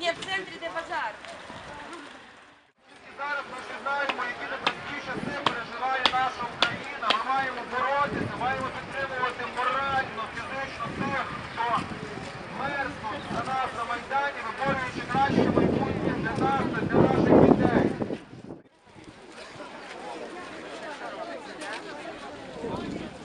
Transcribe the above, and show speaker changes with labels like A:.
A: Ні, в центрі де базар. Зараз ми всі знаємо, які непрості часи переживає наша Україна. Ми маємо боротися, маємо підтримувати морально, фізично тих, хто мерзло за нас на Майдані, виборюючи краще майбутнє для нас та для наших дітей. Thank you.